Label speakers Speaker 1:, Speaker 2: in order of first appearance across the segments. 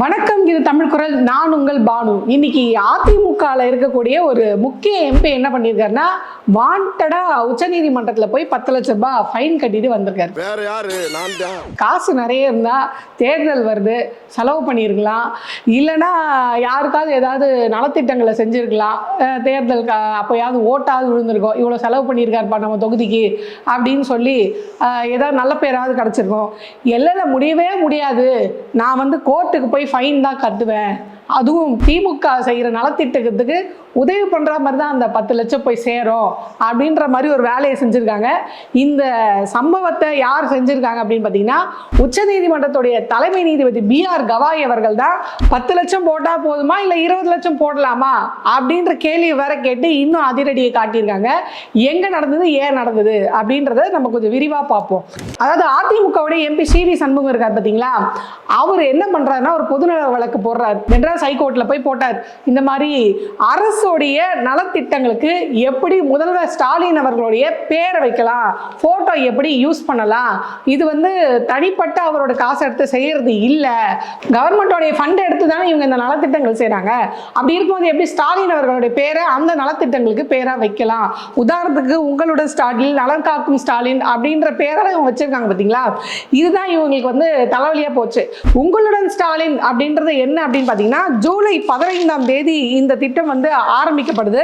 Speaker 1: வணக்கம் இது தமிழ் குரல் நான் உங்கள் பானு. இன்னைக்கு அதிமுகவில் இருக்கக்கூடிய ஒரு முக்கிய எம்பி என்ன பண்ணியிருக்காருன்னா வாண்டடா உச்சநீதிமன்றத்தில் போய் பத்து லட்ச ரூபாய் ஃபைன் கட்டிட்டு வந்திருக்காரு.
Speaker 2: வேற யாரு?
Speaker 1: காசு நிறைய இருந்தால் தேர்தல் வருது செலவு பண்ணியிருக்கலாம். இல்லைன்னா யாருக்காவது ஏதாவது நலத்திட்டங்களை செஞ்சுருக்கலாம். தேர்தல் அப்போயாவது ஓட்டாவது விழுந்திருக்கும். இவ்வளோ செலவு பண்ணியிருக்காருப்பா நம்ம தொகுதிக்கு அப்படின்னு சொல்லி ஏதாவது நல்ல பேராவது கிடச்சிருக்கும். எல்லைல முடியவே முடியாது. நான் வந்து கோர்ட்டுக்கு போய் ஃபைன் தான் கத்துவேன் அதுவும் திமுக செய்கிற நலத்திட்டத்துக்கு உதவி பண்ணுற மாதிரி தான் அந்த பத்து லட்சம் போய் சேரும் அப்படின்ற மாதிரி ஒரு வேலையை செஞ்சுருக்காங்க. இந்த சம்பவத்தை யார் செஞ்சுருக்காங்க அப்படின்னு பார்த்தீங்கன்னா உச்சநீதிமன்றத்துடைய தலைமை நீதிபதி பி ஆர் கவாய் அவர்கள் தான். பத்து லட்சம் போட்டால் போதுமா? இல்லை இருபது லட்சம் போடலாமா? அப்படின்ற கேள்வி வேற கேட்டு இன்னும் அதிரடியை காட்டியிருக்காங்க. எங்கே நடந்தது ஏன் நடந்தது அப்படின்றத நம்ம கொஞ்சம் விரிவாக பார்ப்போம். அதாவது அதிமுகவுடைய எம்பி சி வி சண்முகம் இருக்கார் பார்த்தீங்களா? அவர் என்ன பண்ணுறாருன்னா ஒரு பொதுநல வழக்கு போடுறார். மெட்ராஸ் ஹைகோர்ட்டில் போய் போட்டார். இந்த மாதிரி அரசுடைய நலத்திட்டங்களுக்கு எப்படி முதல்வர் ஸ்டாலின் அவர்களுடைய பேரை வைக்கலாம் ஃபோட்டோ எப்படி யூஸ் பண்ணலாம் இது வந்து தனிப்பட்ட அவரோட காசை எடுத்து செய்யறது இல்லை. கவர்மெண்ட்டோடைய ஃபண்ட் எடுத்து தானே இவங்க இந்த நலத்திட்டங்கள் செய்கிறாங்க அப்படி இருக்கும்போது எப்படி ஸ்டாலின் அவர்களுடைய பேரை அந்த நலத்திட்டங்களுக்கு பேராக வைக்கலாம்? உதாரணத்துக்கு உங்களுடன் ஸ்டாலின் நலன் காக்கும் ஸ்டாலின் அப்படின்ற பேரால் இவங்க வச்சிருக்காங்க பார்த்தீங்களா இதுதான் இவங்களுக்கு வந்து தலைவலியாக போச்சு. உங்களுடன் ஸ்டாலின் அப்படின்றது என்ன அப்படின்னு பார்த்தீங்கன்னா ஜூலை பதினைந்தாம் தேதி இந்த திட்டம் வந்து ஆரம்பிக்கப்படுது.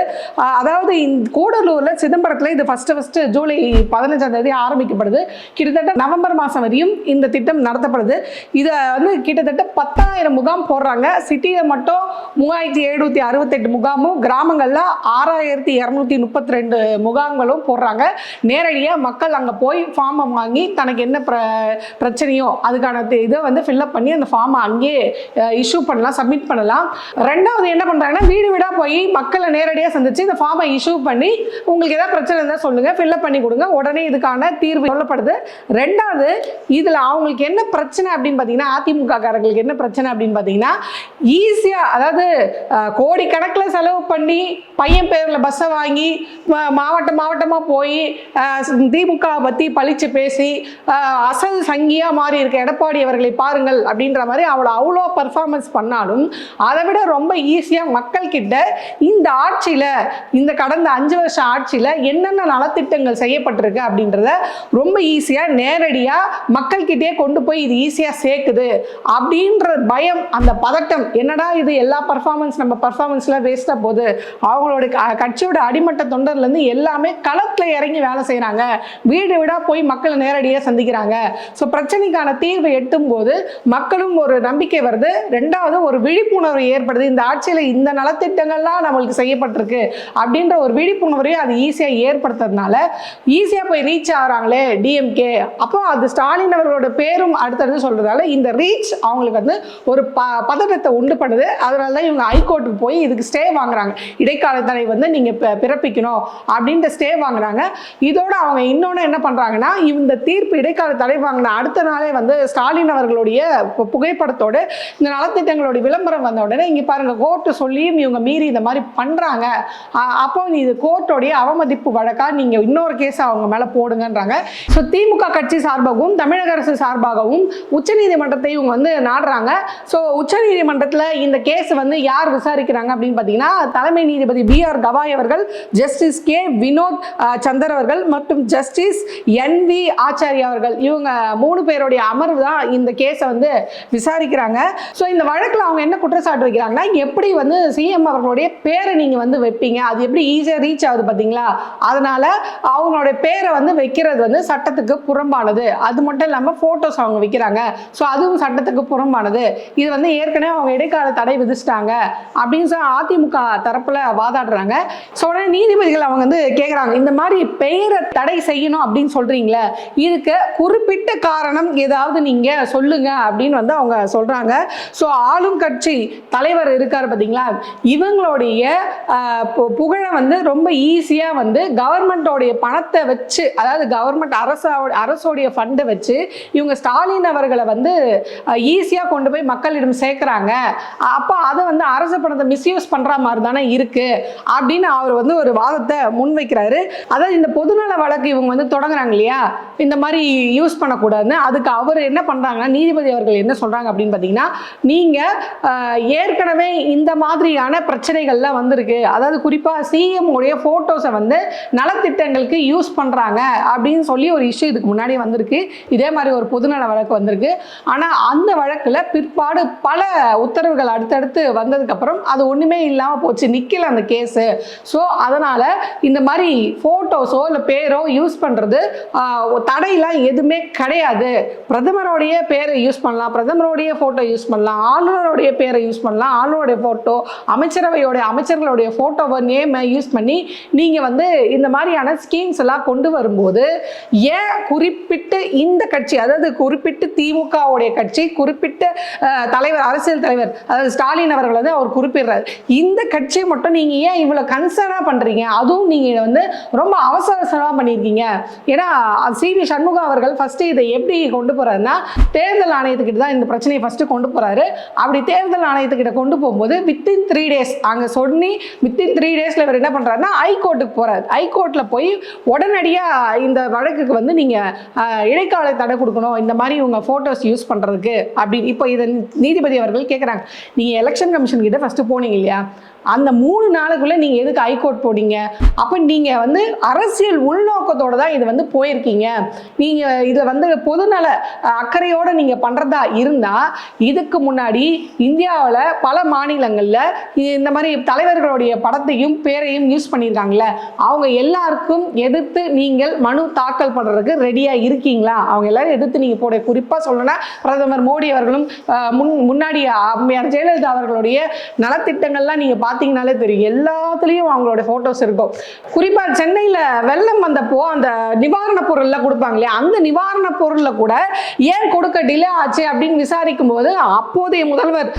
Speaker 1: அதாவது கூடலூரில் சிதம்பரத்தில் இது ஃபஸ்ட்டு ஃபஸ்ட்டு ஜூலை பதினஞ்சாம் தேதி ஆரம்பிக்கப்படுது. கிட்டத்தட்ட நவம்பர் மாதம் வரையும் இந்த திட்டம் நடத்தப்படுது. இதை வந்து கிட்டத்தட்ட பத்தாயிரம் முகாம் போடுறாங்க. சிட்டியில் மட்டும் மூவாயிரத்தி எழுநூற்றி அறுபத்தெட்டு முகாமும் கிராமங்களில் ஆறாயிரத்தி இரநூத்தி முப்பத்தி ரெண்டு முகாம்களும் போடுறாங்க. நேரடியாக மக்கள் அங்கே போய் ஃபார்மை வாங்கி தனக்கு என்ன பிர பிரச்சனையோ அதுக்கான இதை வந்து ஃபில்லப் பண்ணி அந்த ஃபார்மை அங்கேயே இஷ்யூ பண்ணலாம் சப்மிட் பண்ணலாம். ரெண்டாவது என்ன பண்ணுறாங்கன்னா வீடு வீடாக போய் மக்களை நேரடியாக சந்திச்சு இந்த ஃபார்மை இஷ்யூ பண்ணி உங்களுக்கு ஏதாவது பிரச்சனை இருந்தால் சொல்லுங்கள் ஃபில்அப் பண்ணி கொடுங்க. உடனே இதுக்கான தீர்வு சொல்லப்படுது. ரெண்டாவது இதில் அவங்களுக்கு என்ன பிரச்சனை அப்படின்னு பார்த்தீங்கன்னா அதிமுக காரங்களுக்கு என்ன பிரச்சனை அப்படின்னு பார்த்தீங்கன்னா ஈஸியாக அதாவது கோடிக்கணக்கில் செலவு பண்ணி பையன் பேரில் பஸ்ஸை வாங்கி மாவட்டம் மாவட்டமாக போய் திமுகவை திமுக பற்றி பழிச்சு பேசி அசல் சங்கியாக மாறி இருக்க எடப்பாடி அவர்களை பாருங்கள் அப்படின்ற மாதிரி அவளை அவ்வளோ பர்ஃபார்மன்ஸ் பண்ணாலும் அதை விட ரொம்ப ஈஸியாக மக்கள் கிட்ட இந்த ஆட்சியில் இந்த கடந்த அஞ்சு வருஷம் ஆட்சியில் என்னென்ன நலத்திட்டங்கள் செய்யப்பட்டிருக்கு அப்படின்றத ரொம்ப ஈஸியாக நேரடியாக மக்கள்கிட்டயே கொண்டு போய் இது ஈஸியாக சேர்க்குது அப்படின்ற பயம் அந்த பதட்டம் என்னடா இது எல்லா பர்ஃபார்மன்ஸ் நம்ம பர்ஃபார்மன்ஸில் வேஸ்ட்டாக போகுது? அவங்களோட க- கட்சியோட அடிமட்ட தொண்டர்லேருந்து எல்லாமே களத்தில் இறங்கி வேலை செய்கிறாங்க வீடு வீடாக போய் மக்களை நேரடியாக சந்திக்கிறாங்க. ஸோ பிரச்சனைக்கான தீர்வை எட்டும் போது மக்களும் ஒரு நம்பிக்கை வருது. ரெண்டாவது ஒரு விழிப்புணர்வு ஏற்படுது. இந்த ஆட்சியில் இந்த நலத்திட்டங்கள்லாம் நம்மளுக்கு செய்யப்பட்டிருக்கு அப்படின்ற ஒரு விழிப்புணர்வையும் அது ஈஸியாக ஏற்படுத்துறதுனால ஈஸியாக போய் ரீச் ஆகிறாங்களே டிஎம்கே அப்போ அது ஸ்டாலின் அவர்களோட பேரும் அடுத்தடுத்து சொல்றதால இந்த ரீச் அவங்களுக்கு வந்து ஒரு ப பதட்டத்தை உண்டு பண்ணுது. அதனால தான் இவங்க ஹைகோர்ட்டுக்கு போய் இதுக்கு ஸ்டே வாங்குறாங்க. இடைக்கால தடை வந்து நீங்கள் பிறப்பிக்கணும் அப்படின்ற ஸ்டே வாங்குறாங்க. இதோட அவங்க இன்னொன்று என்ன பண்ணுறாங்கன்னா இந்த தீர்ப்பு இடைக்கால தடை வாங்கின அடுத்த நாளே வந்து ஸ்டாலின் அவர்களுடைய புகைப்படத்தோடு புகைப்படத்தோட இந்த நலத்திட்டங்களுடைய விளம்பரம் வந்த உடனே இங்கே பாருங்க கோர்ட்டு சொல்லியும் இவங்க மீறி இந்த மாதிரி பண்ணுறாங்க அப்போ இது கோர்ட்டோடைய அவமதிப்பு வழக்கா நீங்கள் இன்னொரு கேஸ் அவங்க மேலே போடுங்கன்றாங்க. ஸோ திமுக கட்சி சார்பாகவும் தமிழக அரசு சார்பாகவும் உச்சநீதிமன்றத்தை இவங்க வந்து நாடுறாங்க. ஸோ உச்சநீதிமன்றத்தில் இந்த கேஸ் வந்து யார் விசாரிக்கிறாங்க அப்படின்னு பார்த்தீங்கன்னா தலைமை நீதிபதி பி ஆர் கவாய் அவர்கள் ஜஸ்டிஸ் கே வினோத் சந்தர் அவர்கள் மற்றும் ஜஸ்டிஸ் என் வி ஆச்சாரியா அவர்கள். இவங்க மூணு பேருடைய அமர்வு தான் இந்த கேஸை வந்து விசாரிக்கிறாங்க. ஸோ இந்த வழக்கில் அவங்க என்ன குற்றச்சாட்டு வைக்கிறாங்கன்னா எப்படி வந்து சிஎம் அவர்களுடைய பேரை நீங்கள் வந்து வைப்பீங்க? அது எப்படி ஈஸியாக ரீச் ஆகுது பார்த்தீங்களா அதனால அவங்களுடைய பேரை வந்து வைக்கிறது வந்து சட்டத்துக்கு புறம்பானது. அது மட்டும் இல்லாமல் ஃபோட்டோஸ் அவங்க வைக்கிறாங்க. ஸோ அதுவும் சட்டத்துக்கு புறம்பானது. இது வந்து ஏற்கனவே அவங்க இடைக்கால தடை விதிச்சிட்டாங்க அப்படின்னு சொல்லி அதிமுக தரப்பில் வாதாடுறாங்க. ஸோ உடனே நீதிபதிகள் அவங்க வந்து கேட்குறாங்க இந்த மாதிரி பெயரை தடை செய்யணும் அப்படின்னு சொல்கிறீங்களே இதுக்கு குறிப்பிட்ட காரணம் ஏதாவது நீங்கள் சொல்லுங்க அப்படின்னு வந்து அவங்க சொல்கிறாங்க ஸோ ஆளும் கட்சி தலைவர் இருக்கார் பார்த்தீங்களா இவங்களுடைய பு- புகழை வந்து ரொம்ப ஈஸியாக வந்து கவர்மெண்ட்டோடைய பணத்தை வச்சு அதாவது கவர்மெண்ட் அரசோட அரசோடைய ஃபண்டை வச்சு இவங்க ஸ்டாலின் அவர்களை வந்து ஈஸியாக கொண்டு போய் மக்களிடம் சேர்க்குறாங்க. அப்போ அதை வந்து அரசு பணத்தை மிஸ்யூஸ் பண்ணுற மாதிரி தானே இருக்குது அப்படின்னு அவர் வந்து ஒரு வாதத்தை முன்வைக்கிறாரு. அதாவது இந்த பொதுநல வழக்கு இவங்க வந்து தொடங்குறாங்க இல்லையா? இந்த மாதிரி யூஸ் பண்ணக்கூடாதுன்னு. அதுக்கு அவர் என்ன பண்ணுறாங்கன்னா நீதிபதி அவர்கள் என்ன சொல்கிறாங்க அப்படின்னு பார்த்தீங்கன்னா நீங்கள் ஏற்கனவே இந்த மாதிரியான பிரச்சனைகள்லாம் வந்திருக்கு. அதாவது குறிப்பாக சிஎம் உடைய ஃபோட்டோஸை வந்து நலத்திட்டங்களுக்கு யூஸ் பண்ணுறாங்க அப்படின்னு சொல்லி ஒரு இஷ்யூ இதுக்கு முன்னாடி வந்திருக்கு. இதே மாதிரி ஒரு பொதுநல வழக்கு வந்திருக்கு. ஆனால் அந்த வழக்கில் பிற்பாடு பல உத்தரவுகள் அடுத்தடுத்து வந்ததுக்கப்புறம் அது ஒன்றுமே இல்லாமல் போச்சு. நிற்கல அந்த கேஸு ஸோ அதனால் இந்த மாதிரி ஃபோட்டோஸோ இல்லை பேரோ யூஸ் பண்ணுறது தடையெல்லாம் எதுவுமே கிடையாது. பிரதமருடைய பேரை யூஸ் பண்ணலாம். பிரதமருடைய ஃபோட்டோ யூஸ் பண்ணலாம். ஆளுநருடைய பேரை யூஸ் பண்ணலாம். ஆளுடைய ஃபோட்டோ அமைச்சரவையோட அமைச்சர்களுடைய ஃபோட்டோவை நேமை யூஸ் பண்ணி நீங்கள் வந்து இந்த மாதிரியான ஸ்கீம்ஸ் எல்லாம் கொண்டு வரும்போது ஏன் குறிப்பிட்டு இந்த கட்சி அதாவது குறிப்பிட்டு திமுகவுடைய கட்சி குறிப்பிட்ட தலைவர் அரசியல் தலைவர் அதாவது ஸ்டாலின் அவர்கள் வந்து அவர் குறிப்பிடுறாரு. இந்த கட்சியை மட்டும் நீங்கள் ஏன் இவ்வளோ கன்சர்னாக பண்ணுறீங்க அதுவும் நீங்கள் வந்து ரொம்ப அவசர அவசரமாக பண்ணியிருக்கீங்க. ஏன்னா சி. வி. சண்முகம் அவர்கள் ஃபஸ்ட்டு இதை எப்படி கொண்டு போகிறாருன்னா தேர்தல் ஆணையத்துக்கிட்ட தான் இந்த பிரச்சனையை ஃபஸ்ட்டு கொண்டு போகிறாரு அப்படி தேர்தல் ஆணையத்துக்கிட்ட கொண்டு போகும்போது வித்தின் த்ரீ டேஸ் அங்கே சொல்லி வித்தின் த்ரீ டேஸில் இவர் என்ன பண்ணுறாருன்னா ஹைகோர்ட்டுக்கு போகிறார் ஹைகோர்ட்டில் போய் உடனடியாக இந்த வழக்குக்கு வந்து நீங்கள் இடைக்கால தடை கொடுக்கணும். இந்த மாதிரி உங்கள் ஃபோட்டோஸ் யூஸ் பண்ணுறதுக்கு அப்படின்னு. இப்போ இதை நீதிபதி அவர்கள் கேட்குறாங்க நீங்கள் எலெக்ஷன் கமிஷன் கிட்ட ஃபஸ்ட்டு போனீங்க இல்லையா? அந்த மூணு நாளுக்குள்ளே நீங்கள் எதுக்கு ஹைகோர்ட் போடிங்க அப்போ நீங்கள் வந்து அரசியல் உள்நோக்கத்தோட தான் இது வந்து போயிருக்கீங்க. நீங்கள் இதை வந்து பொதுநல அக்கறையோடு அக்கறையோட நீங்கள் பண்ணுறதா இருந்தால் இதுக்கு முன்னாடி இந்தியாவில் பல மாநிலங்களில் இந்த மாதிரி தலைவர்களுடைய படத்தையும் பேரையும் யூஸ் பண்ணியிருக்காங்களே அவங்க எல்லாருக்கும் எதிர்த்து நீங்கள் மனு தாக்கல் பண்ணுறதுக்கு ரெடியாக இருக்கீங்களா? அவங்க எல்லாரும் எதிர்த்து நீங்கள் போட குறிப்பாக சொல்லணும்னா பிரதமர் மோடி அவர்களும் முன் முன்னாடி அம்மையார் ஜெயலலிதா அவர்களுடைய நலத்திட்டங்கள்லாம் நீங்கள் பார்த்தீங்கனாலே தெரியும். எல்லாத்துலேயும் அவங்களோட ஃபோட்டோஸ் இருக்கும். குறிப்பாக சென்னையில் வெள்ளம் வந்தப்போ அந்த நிவாரணப் பொருள்லாம் கொடுப்பாங்க இல்லையா? அந்த நிவாரணப் பொருளில் கூட ஏன் கொடுக்க டிலே ஆச்சு அப்படின்னு விசாரிக்கும் போது அப்போதைய முதல்வர்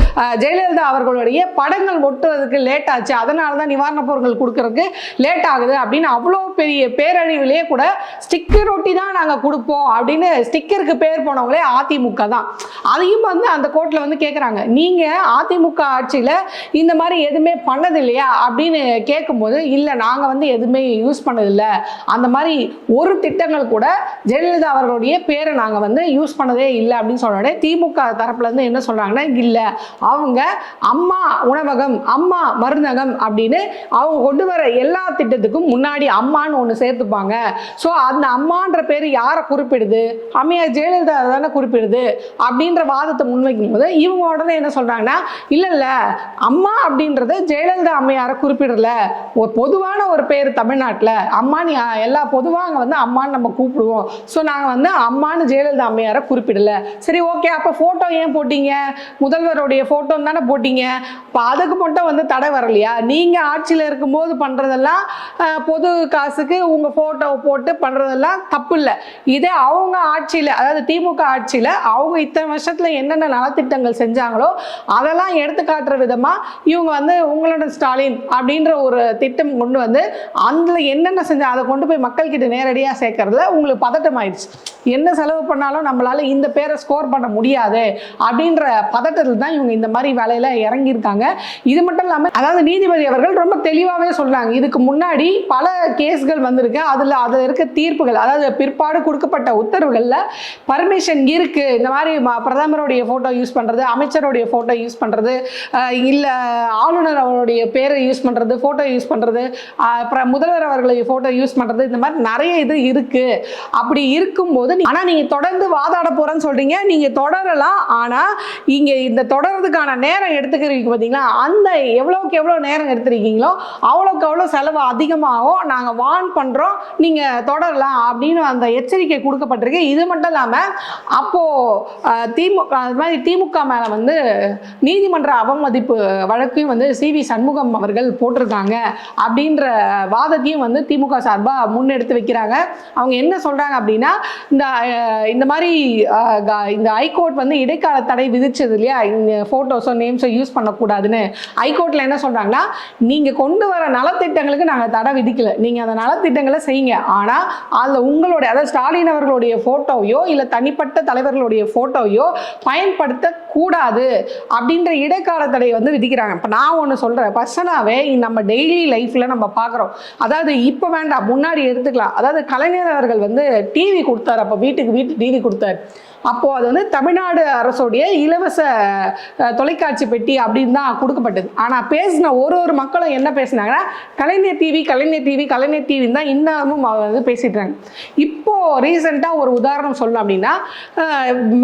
Speaker 1: ஜெயலலிதா அவர்களுடைய படங்கள் ஒட்டுறதுக்கு லேட் ஆச்சு. அதனால தான் நிவாரணப் பொருட்கள் கொடுக்கறதுக்கு லேட் ஆகுது அப்படின்னு அவ்வளோ பெரிய பேரழிவிலேயே கூட ஸ்டிக்கர் ஒட்டி தான் நாங்கள் கொடுப்போம் அப்படின்னு ஸ்டிக்கருக்கு பேர் போனவங்களே அதிமுக தான். அதையும் வந்து அந்த கோர்ட்டில் வந்து கேட்குறாங்க நீங்கள் அதிமுக ஆட்சியில் இந்த மாதிரி எதுவுமே பண்ணது இல்லையா அப்படின்னு கேட்கும்போது இல்லை நாங்கள் வந்து எதுவுமே யூஸ் பண்ணதில்லை. அந்த மாதிரி ஒரு திட்டங்கள் கூட ஜெயலலிதா அவர்களுடைய பேரை நாங்கள் வந்து யூஸ் பண்ணதே இல்லை அப்படின்னு சொன்னோடனே திமுக தரப்புலேருந்து என்ன சொல்கிறாங்கன்னா இல்லை அவங்க அம்மா உணவகம் அம்மா மருந்தகம் அப்படின்னு அவங்க கொண்டு வர எல்லா திட்டத்துக்கும் முன்னாடி அம்மான்னு ஒன்று சேர்த்துப்பாங்க. ஸோ அந்த அம்மான்ற பேர் யாரை குறிப்பிடுது? அம்மையார் ஜெயலலிதா தானே குறிப்பிடுது? அப்படின்ற வாதத்தை முன்வைக்கும் போது இவங்க உடனே என்ன சொல்கிறாங்கன்னா இல்லை இல்லை அம்மா அப்படின்றது ஜெயலலிதா அம்மையாரை குறிப்பிடல. ஒரு பொதுவான ஒரு பேர் தமிழ்நாட்டில். அம்மான்னு எல்லா பொதுவாக அங்கே வந்து அம்மான்னு நம்ம கூப்பிடுவோம். ஸோ நாங்கள் வந்து அம்மான்னு ஜெயலலிதா அம்மையாரை குறிப்பிடல. சரி ஓகே அப்போ ஃபோட்டோ ஏன் போட்டீங்க? முதல்வருடைய ஃபோட்டோ தானே போட்டீங்க. இப்போ அதுக்கு மட்டும் வந்து தடை வரலையா? நீங்கள் ஆட்சியில் இருக்கும்போது பண்ணுறதெல்லாம் பொது காசுக்கு உங்கள் ஃபோட்டோவை போட்டு பண்ணுறதெல்லாம் தப்பு இல்லை இதே அவங்க ஆட்சியில் அதாவது திமுக ஆட்சியில் அவங்க இத்தனை வருஷத்தில் என்னென்ன நலத்திட்டங்கள் செஞ்சாங்களோ அதெல்லாம் எடுத்து காட்டுற விதமாக இவங்க வந்து உங்களோட ஸ்டாலின் அப்படின்ற ஒரு திட்டம் கொண்டு வந்து அதில் என்னென்ன செஞ்சா அதை கொண்டு போய் மக்கள்கிட்ட நேரடியாக சேர்க்கறதுல உங்களுக்கு பதட்டம் ஆயிடுச்சு. என்ன செலவு பண்ணாலும் நம்மளால இந்த பேரை ஸ்கோர் பண்ண முடியாது அப்படின்ற பதட்டத்தில் தான் இவங்க இந்த மாதிரி வேலையில இறங்கியிருக்காங்க. இது மட்டும் இல்லாமல் அதாவது நீதிபதி அவர்கள் ரொம்ப தெளிவாகவே சொல்றாங்க. இதுக்கு முன்னாடி பல கேஸ்கள் வந்திருக்கு. அதில் அதில் இருக்க தீர்ப்புகள் அதாவது பிற்பாடு கொடுக்கப்பட்ட உத்தரவுகளில் பர்மிஷன் இருக்கு. இந்த மாதிரி பிரதமருடைய ஃபோட்டோ யூஸ் பண்ணுறது அமைச்சருடைய ஃபோட்டோ யூஸ் பண்ணுறது இல்லை ஆளுநர் அவருடைய பேரை யூஸ் பண்ணுறது ஃபோட்டோ யூஸ் பண்ணுறது அப்புறம் முதல்வர் அவர்களுடைய ஃபோட்டோ யூஸ் பண்ணுறது இந்த மாதிரி நிறைய இது இருக்குது அப்படி இருக்கும்போது ஆனால் நீங்கள் தொடர்ந்து வாதாட போகிறேன்னு சொல்கிறீங்க நீங்கள் தொடரலாம். ஆனால் இங்கே இந்த தொடர்றதுக்கான நேரம் எடுத்துக்கிறீங்க பார்த்தீங்களா அந்த எவ்வளோக்கு எவ்வளோ நேரம் எடுத்துருக்கீங்களோ அவ்வளோக்கு அவ்வளோ செலவு அதிகமாகும். நாங்கள் வார்ன் பண்ணுறோம் நீங்கள் தொடரலாம் அப்படின்னு அந்த எச்சரிக்கை கொடுக்கப்பட்டிருக்கு. இது மட்டும் இல்லாமல் அப்போது திமுக அது மாதிரி திமுக மேலே வந்து நீதிமன்ற அவமதிப்பு வழக்கையும் வந்து சிவி வி சண்முகம் அவர்கள் போட்டிருக்காங்க அப்படின்ற வாதத்தையும் வந்து திமுக சார்பாக முன்னெடுத்து வைக்கிறாங்க. அவங்க என்ன சொல்கிறாங்க அப்படின்னா இந்த இந்த மாதிரி இந்த ஹைகோர்ட் வந்து இடைக்கால தடை விதிச்சது இல்லையா? இந்த ஃபோட்டோஸோ நேம்ஸோ யூஸ் பண்ணக்கூடாதுன்னு. ஹைகோர்ட்டில் என்ன சொல்கிறாங்கன்னா நீங்கள் கொண்டு வர நலத்திட்டங்களுக்கு நாங்கள் தடை விதிக்கல. நீங்கள் அந்த நலத்திட்டங்களை செய்யுங்க. ஆனால் அதில் உங்களுடைய அதாவது ஸ்டாலின் அவர்களுடைய ஃபோட்டோவையோ இல்லை தனிப்பட்ட தலைவர்களுடைய ஃபோட்டோவையோ பயன்படுத்தக்கூடாது அப்படின்ற இடைக்கால தடை வந்து விதிக்கிறாங்க. இப்போ நான் ஒன்று சொல்கிறேன் பர்சனாகவே நம்ம டெய்லி லைஃப்பில் நம்ம பார்க்குறோம். அதாவது இப்போ வேண்டாம் முன்னாடி எடுத்துக்கலாம். அதாவது கலைஞர் அவர்கள் வந்து டிவி கொடுத்தாரு அப்போ வீட்டுக்கு வீட்டு டிவி கொடுத்தாரு. அப்போது அது வந்து தமிழ்நாடு அரசுடைய இலவச தொலைக்காட்சி பெட்டி அப்படின்னு தான் கொடுக்கப்பட்டது. ஆனால் பேசின ஒரு ஒரு மக்களும் என்ன பேசினாங்கன்னா கலைஞர் டிவி கலைஞர் டிவி கலைஞர் டிவின்னு தான் இன்னமும் அவங்க வந்து பேசிட்டு இருக்காங்க இப்போ ரீசெண்டாக ஒரு உதாரணம் சொல்லணும் அப்படின்னா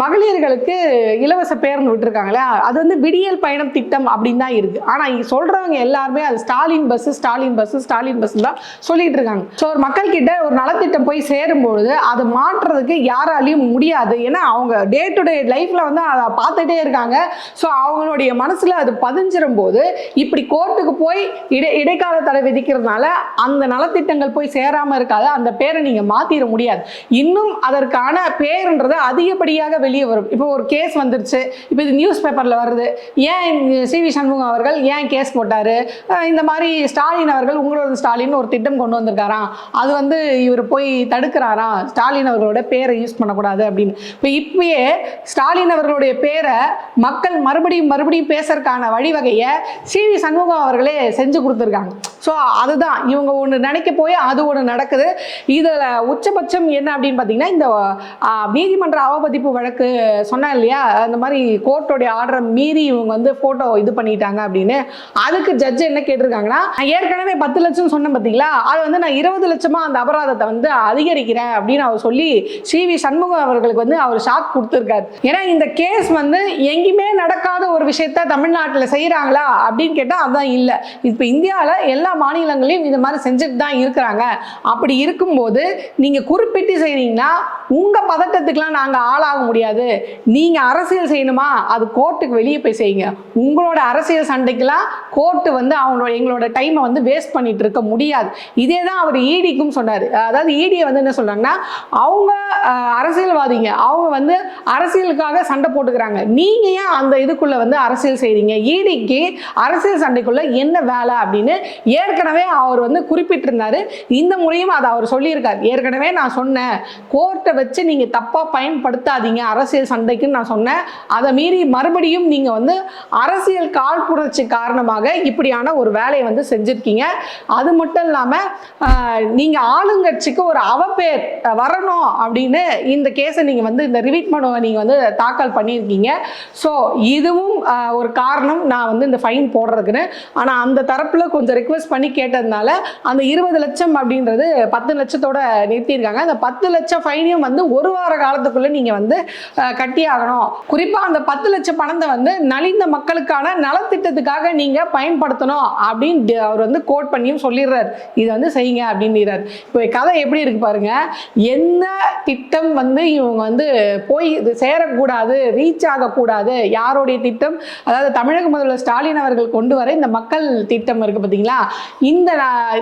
Speaker 1: மகளிர்களுக்கு இலவச பேருந்து விட்டுருக்காங்களே அது வந்து விடியல் பயணம் திட்டம் அப்படின்னு தான் இருக்கு. ஆனால் இங்கே சொல்றவங்க எல்லாருமே அது Stalin bus Stalin bus Stalin bus தான் சொல்லிட்டு இருக்காங்க. ஸோ ஒரு மக்கள் கிட்ட ஒரு நலத்திட்டம் போய் சேரும்பொழுது அதை மாற்றுறதுக்கு யாராலையும் முடியாது. ஏன்னா அவங்க டே டு டே லைஃப்ல வந்து அதை பார்த்துட்டே இருக்காங்க. ஸோ அவங்களுடைய மனசுல அது பதிஞ்சிடும் போது இப்படி கோர்ட்டுக்கு போய் இடை இடைக்கால தடை விதிக்கிறதுனால அந்த நலத்திட்டங்கள் போய் சேராம இருக்காது. அந்த பேரை நீங்க மாற்றிட முடியாது. இன்னும் அதற்கான பேருன்றது அதிகப்படியாக வெளியே வரும். இப்போ ஒரு கேஸ் வந்துருச்சு. இப்போ இது நியூஸ் பேப்பர்ல வருது. ஏன் சி வி சண்முகம் அவர்கள் ஏன் கேஸ் போட்டாரு? இந்த மாதிரி ஸ்டாலின் அவர்கள் உங்களோட ஸ்டாலின் ஒரு திட்டம் கொண்டு வந்திருக்காராம். அது வந்து இவர் போய் தடுக்கிறாராம். ஸ்டாலின் அவர்களோட பேரை யூஸ் பண்ணக்கூடாது அப்படின்னு. இப்போ இப்பயே ஸ்டாலின் அவர்களுடைய பேரை மக்கள் மறுபடியும் மறுபடியும் பேசுறதுக்கான வழிவகையை சி வி சண்முகம் அவர்களே செஞ்சு கொடுத்துருக்காங்க. ஸோ அதுதான். இவங்க ஒன்று நினைக்க போய் அது ஒன்று நடக்குது. இதில் உச்சபட்சம் என்ன அப்படின்னு பார்த்தீங்கன்னா இந்த நீதிமன்ற அவமதிப்பு வழக்கு சொன்னேன் இல்லையா? அந்த மாதிரி கோர்ட்டோடைய ஆர்டரை மீறி இவங்க வந்து ஃபோட்டோ இது பண்ணிட்டாங்க அப்படின்னு. அதுக்கு ஜட்ஜ் என்ன கேட்டிருக்காங்கன்னா ஏற்கனவே பத்து லட்சம் சொன்னேன் பார்த்தீங்களா அது வந்து நான் இருபது லட்சமா அந்த அபராதத்தை வந்து அதிகரிக்கிறேன் அப்படின்னு அவர் சொல்லி சி. வி. சண்முகம் அவர்களுக்கு வந்து அவர் ஷாக் கொடுத்துருக்காரு. ஏன்னா இந்த கேஸ் வந்து எங்கேயுமே நடக்காத ஒரு விஷயத்த தமிழ்நாட்டில் செய்கிறாங்களா அப்படின்னு கேட்டால் அதான் இல்லை. இப்போ இந்தியாவில் எல்லா மாநிலங்களையும் இந்த மாதிரி செஞ்சுட்டு தான் இருக்கிறாங்க. அப்படி இருக்கும்போது நீங்கள் குறிப்பிட்டு செய்கிறீங்கன்னா உங்கள் பதட்டத்துக்குலாம் நாங்கள் ஆளாக முடியாது. நீங்கள் அரசியல் செய்யணுமா? அது கோர்ட்டுக்கு வெளியே போய் செய்யுங்க. உங்களோட அரசியல் சண்டைக்கெலாம் கோர்ட்டு வந்து அவங்களோட எங்களோட டைமை வந்து வேஸ்ட் பண்ணிட்டு இருக்க முடியாது. இதே தான் அவர் ஈடிக்கும் சொன்னார். அதாவது ஈடியை வந்து என்ன சொல்கிறாங்கன்னா அவங்க அரசியல்வாதிங்க அவங்க வந்து அரசியலுக்காக சண்டை போட்டுக்கிறாங்க. நீங்கள் ஏன் அந்த இதுக்குள்ளே வந்து அரசியல் செய்கிறீங்க ஈடிக்கு அரசியல் சண்டைக்குள்ளே என்ன வேலை அப்படின்னு ஏற்கனவே அவர் வந்து குறிப்பிட்டிருந்தாரு. இந்த முறையும் அதை அவர் சொல்லியிருக்காரு. ஏற்கனவே நான் சொன்னேன் கோர்ட்டை வச்சு நீங்க தப்பா பயன்படுத்தாதீங்க அரசியல் சண்டைக்குன்னு நான் சொன்னேன். அதை மீறி மறுபடியும் நீங்க வந்து அரசியல் காழ்ப்புணர்ச்சி காரணமாக இப்படியான ஒரு வேலையை வந்து செஞ்சிருக்கீங்க. அது மட்டும் இல்லாம நீங்கள் நீங்க ஆளுங்கட்சிக்கு ஒரு அவப்பேர் வரணும் அப்படின்னு இந்த கேஸை நீங்க வந்து இந்த ரிவீட் மனுவை நீங்க வந்து தாக்கல் பண்ணியிருக்கீங்க. ஸோ இதுவும் ஒரு காரணம் நான் வந்து இந்த ஃபைன் போடுறதுக்குன்னு. ஆனா அந்த தரப்புல கொஞ்சம் ரிக்வஸ்ட் பண்ணி கேட்டதுனால அந்த இருபது லட்சம் அப்படின்றது பத்து லட்சத்தோட நிறுத்தியிருக்காங்க. அந்த பத்து லட்சம் ஃபைனையும் வந்து ஒரு வார காலத்துக்குள்ள நீங்க வந்து கட்டி ஆகணும் குறிப்பா அந்த பத்து லட்சம் பணத்தை வந்து நலிந்த மக்களுக்கான நலத்திட்டத்துக்காக நீங்க பயன்படுத்தணும் அப்படின்னு அவர் வந்து கோட் பண்ணியும் சொல்லிடுறாரு. இது வந்து செய்யுங்க அப்படின்றார் இப்போ கதை எப்படி இருக்கு பாருங்க. என்ன திட்டம் வந்து இவங்க வந்து போய் இது சேரக்கூடாது ரீச் ஆகக்கூடாது யாருடைய திட்டம்? அதாவது தமிழக முதல்வர் ஸ்டாலின் அவர்கள் கொண்டு வர இந்த மக்கள் திட்டம் இருக்கு பார்த்தீங்களா இந்த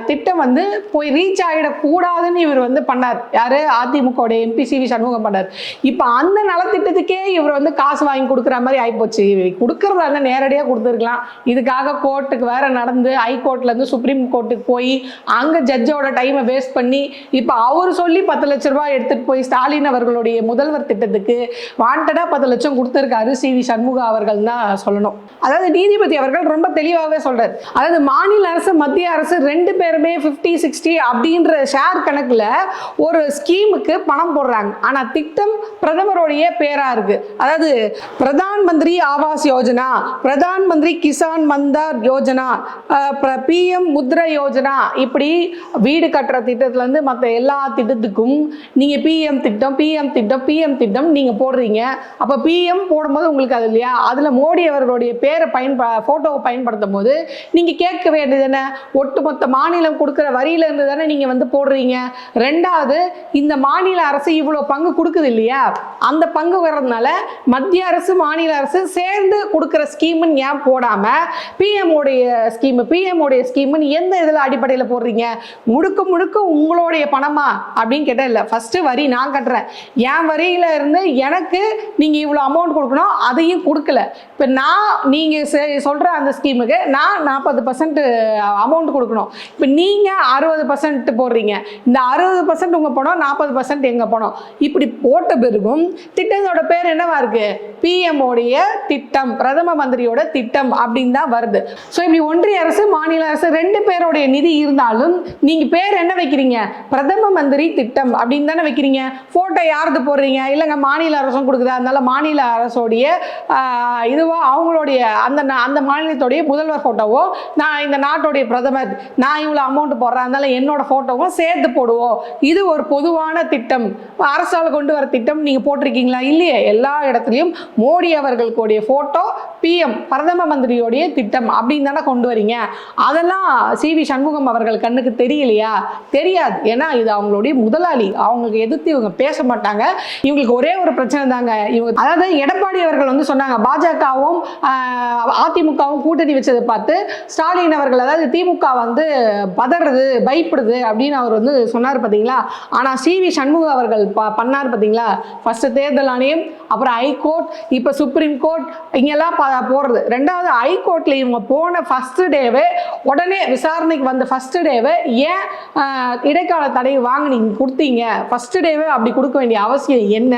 Speaker 1: திட்டம் வந்து போய் ரீச் ஆகிடக்கூடாதுன்னு இவர் வந்து பண்ணார். யாரு? AIADMK MP C V Shanmugam பண்ணார். இப்போ அந்த நலத்திட்டத்துக்கே இவர் வந்து காசு வாங்கி கொடுக்குற மாதிரி ஆகிப்போச்சு கொடுக்கறதா இருந்தால் நேரடியாக கொடுத்துருக்கலாம். இதுக்காக கோர்ட்டுக்கு வேற நடந்து ஹைகோர்ட்லேருந்து சுப்ரீம் கோர்ட்டுக்கு போய் அங்கே ஜட்ஜோட டைமை வேஸ்ட் பண்ணி இப்போ அவர் சொல்லி பத்து லட்ச ரூபாய் எடுத்துகிட்டு போய் ஸ்டாலின் அவர்களுடைய முதல்வர் திட்டத்துக்கு வாண்டடாக பத்து லட்சம் கொடுத்துருக்காரு சி வி சண்முகா அவர்கள் தான் சொல்லணும். அதாவது நீதிபதி அவர்கள் ரொம்ப தெளிவாகவே சொல்கிறார் அதாவது மாநில அரசு மத்திய அரசு ரெண்டு பேருமே 50 சிக்ஸ்டி அப்படின்ற ஷேர் கணக்கில் ஒரு ஸ்கீமுக்கு பணம் போடுறாங்க. ஆனால் திட்டம் பிரதமருடைய பேராக இருக்குது அதாவது பிரதான் மந்திரி ஆவாஸ் யோஜனா பிரதான் மந்திரி கிசான் மந்தார் யோஜனா பிஎம் முத்ரா யோஜனா இப்படி வீடு கட்டுற திட்டத்துலேருந்து மற்ற எல்லா திட்டத்துக்கும் நீங்கள் பிஎம் திட்டம் பிஎம் திட்டம் பிஎம் திட்டம் நீங்கள் போடுறீங்க. அப்போ பிஎம் போடும்போது உங்களுக்கு அது இல்லையா? அதில் மோடி அவர்களுடைய பேரை பயன்ப ஃபோட்டோவை பயன்படுத்தும் போது நீங்கள் கேட்க வேண்டியது என்ன? ஒட்டுமொத்த மாநிலம் கொடுக்குற வரியில இருந்து தானே நீங்க வந்து போடுறீங்க? ரெண்டாவது இந்த மாநில அரசு இவ்வளவு பங்கு கொடுக்குது இல்லையா? அந்த பங்கு வர்றதுனால மத்திய அரசு மாநில அரசு சேர்ந்து கொடுக்குற ஸ்கீம்னு ஏன் போடாம பிஎம்ஓடைய ஸ்கீமு ஸ்கீம் பிஎம் ஸ்கீம்னு எந்த இதில் அடிப்படையில் போடுறீங்க? முழுக்க முழுக்க உங்களுடைய பணமா? அப்படின்னு கேட்டால் இல்லை. ஃபர்ஸ்ட் வரி நான் கட்டுறேன். என் வரியில இருந்து எனக்கு நீங்க இவ்வளோ அமௌண்ட் கொடுக்கணும் அதையும் கொடுக்கல. இப்போ நான் நீங்க செ- சொல்ற அந்த ஸ்கீமுக்கு நான் நாற்பது பர்சன்ட் அமௌண்ட் கொடுக்கணும். இப்போ நீங்கள் அறுபது பர்சன்ட் போடுறீங்க. இந்த அறுபது பர்சன்ட் உங்கள் பணம் நாற்பது பர்சன்ட் எங்கள் பணம்? இப்படி போட்ட பிறகும் திட்டத்தோட பேர் என்னவா இருக்குது பிஎம்ஓடைய திட்டம் பிரதம மந்திரியோட திட்டம் அப்படின்னு தான் வருது. ஸோ இப்படி ஒன்றிய அரசு மாநில அரசு ரெண்டு பேருடைய நிதி இருந்தாலும் நீங்கள் பேர் என்ன வைக்கிறீங்க? பிரதம மந்திரி திட்டம் அப்படின்னு தானே வைக்கிறீங்க. ஃபோட்டோ யாரது போடுறீங்க? இல்லைங்க மாநில அரசும் கொடுக்குதா? அதனால மாநில அரசோடைய இதுவோ அவங்களுடைய அந்த அந்த மாநிலத்துடைய முதல்வர் ஃபோட்டோவோ நான் இந்த நாட்டுடைய பிரதமர் நான் இவ்வளோ அமௌண்ட் போடுறேன் அதனால என்னோட ஃபோட்டோவும் சேர்த்து போடுவோம். இது ஒரு பொதுவான திட்டம். அரசால் கொண்டு வர திட்டம் நீங்கள் போட்டிருக்கீங்களா? இல்லையே. எல்லா இடத்துலையும் மோடி அவர்களுடைய ஃபோட்டோ பிஎம் பிரதம மந்திரியோடைய திட்டம் அப்படின்னு தானே கொண்டு வரீங்க. அதெல்லாம் சி வி சண்முகம் அவர்கள் கண்ணுக்கு தெரியலையா? தெரியாது. ஏன்னா இது அவங்களுடைய முதலாளி. அவங்களுக்கு எதிர்த்து இவங்க பேச மாட்டாங்க. இவங்களுக்கு ஒரே ஒரு பிரச்சனை தாங்க. இவங்க அதாவது எடப்பாடி அவர்கள் வந்து சொன்னாங்க பாஜகவும் அதிமுகவும் கூட்டணி வச்சதை பார்த்து ஸ்டாலின் அவர்கள் அதாவது திமுக வந்து பதறது பயப்படுது அப்படின்னு அவர் வந்து சொன்னார் பார்த்தீங்களா ஆனால் சி வி சண்முக அவர்கள் ப பண்ணார் பார்த்தீங்களா ஃபர்ஸ்ட் தேர்தல் ஆணையம் அப்புறம் ஹைகோர்ட் இப்போ சுப்ரீம் கோர்ட் இங்கெல்லாம் ப போடுறது ரெண்டாவது ஹைகோர்ட்டில் இவங்க போன ஃபஸ்ட்டு டேவே உடனே விசாரணைக்கு வந்த ஃபஸ்ட்டு டேவே ஏன் இடைக்கால தடை வாங்க நீங்கள் கொடுத்தீங்க? ஃபஸ்ட்டு டேவே அப்படி கொடுக்க வேண்டிய அவசியம் என்ன?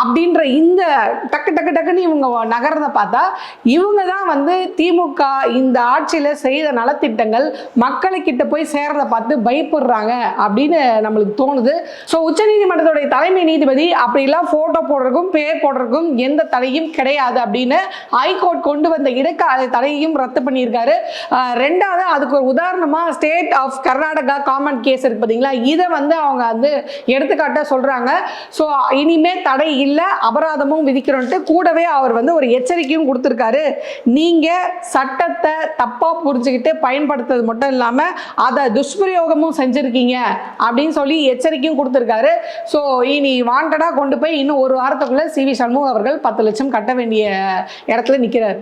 Speaker 1: அப்படின்ற இந்த டக்கு டக்கு டக்குன்னு இவங்க நகரத்தை பார்த்தா இவங்க தான் வந்து திமுக இந்த ஆட்சியில் செய்த நலத்திட்டங்கள் மக்களுக்கிட்ட போய் சேர்றத பார்த்து பயப்படுறாங்க அப்படின்னு நம்மளுக்கு தோணுது. ஸோ உச்சநீதிமன்றத்துடைய தலைமை நீதிபதி அப்படிலாம் ஃபோட்டோ போடுறதுக்கும் பேர் போடுறதுக்கும் எந்த தடையும் கிடையாது அப்படின்னு ஹைகோர்ட் கொண்டு வந்த இடைக்கால தடையையும் ரத்து பண்ணியிருக்காரு. ரெண்டாவது அதுக்கு ஒரு உதாரணமாக state of Karnataka common case இருக்கு பார்த்தீங்களா? இதை வந்து அவங்க வந்து எடுத்துக்காட்ட சொல்கிறாங்க ஸோ இனிமே தடை இல்லை அபராதமும் விதிக்கிறோன்ட்டு கூடவே அவர் வந்து ஒரு எச்சரிக்கையும் கொடுத்துருக்காரு. நீங்கள் சட்டத்தை தப்பாக புரிஞ்சுக்கிட்டு பயன்படுத்துறது மட்டும் இல்லாமல் அதை துஷ்பிரயோகமும் செஞ்சுருக்கீங்க அப்படின்னு சொல்லி எச்சரிக்கையும் கொடுத்துருக்காரு. ஸோ இனி வாண்டடாக கொண்டு போய் இன்னும் ஒரு வாரத்துக்குள்ளே சி வி சண்முகம் அவர்கள் பத்து லட்சம் கட்ட வேண்டிய இடத்துல நிற்கிறார்